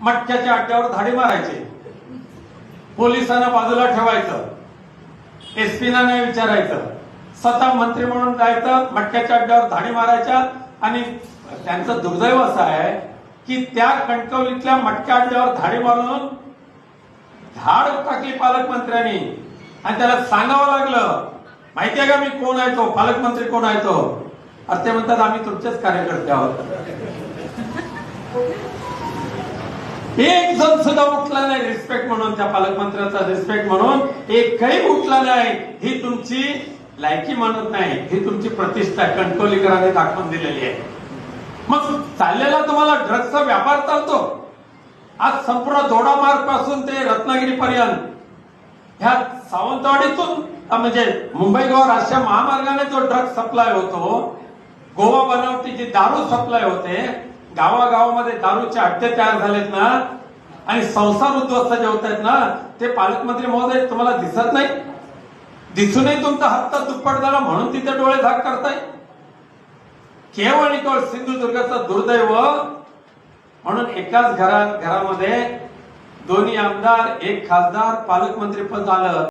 मटक्याच्या अड्ड्यावर धाडी मारायचे. पोलिसांना बाजूला ठेवायचं. एसपीना नाही विचारायचं. स्वतः मंत्री म्हणून जायचं मटक्याच्या अड्ड्यावर धाडी मारायच्या आणि त्यांचं दुर्दैव असं आहे की त्या कणकवलीतल्या मटक्या अड्ड्यावर धाडी मारून धाड टाकली पालकमंत्र्यांनी. आणि त्याला सांगावं लागलं. माहितीये का मी कोण आहे तो? पालकमंत्री कोण आहे तो? असे म्हणतात आम्ही तुमचेच कार्यकर्ते आहोत. एक जण सुद्धा उठला नाही. रिस्पेक्ट म्हणून त्या पालकमंत्र्याचा रिस्पेक्ट म्हणून एकही उठला नाही. ही तुमची लायकी मानत नाही. ही तुमची प्रतिष्ठा कणकवलीकरांनी दाखवून दिलेली आहे. मग चाललेला तुम्हाला ड्रग्सचा व्यापार चालतो. आज संपूर्ण दोडामार्गपासून ते रत्नागिरी पर्यंत ह्या सावंतवाडीतून म्हणजे मुंबई गोवा राष्ट्रीय महामार्गाने जो ड्रग्स सप्लाय होतो गोवा बनावटीची दारू सप्लाय होते गावागावामध्ये दारूच्या अड्डे तयार झालेत ना आणि संसार उद्ध्वस्त जे होत आहेत ना ते पालकमंत्री महोदय तुम्हाला दिसत नाही? दिसूनही तुमचा हप्ता दुप्पट झाला म्हणून तिथे डोळे झाक करताय? केवळ आणि केवळ सिंधुदुर्गाचं दुर्दैव म्हणून एकाच घरा घरामध्ये दोन्ही आमदार एक खासदार पालकमंत्री पण झालं.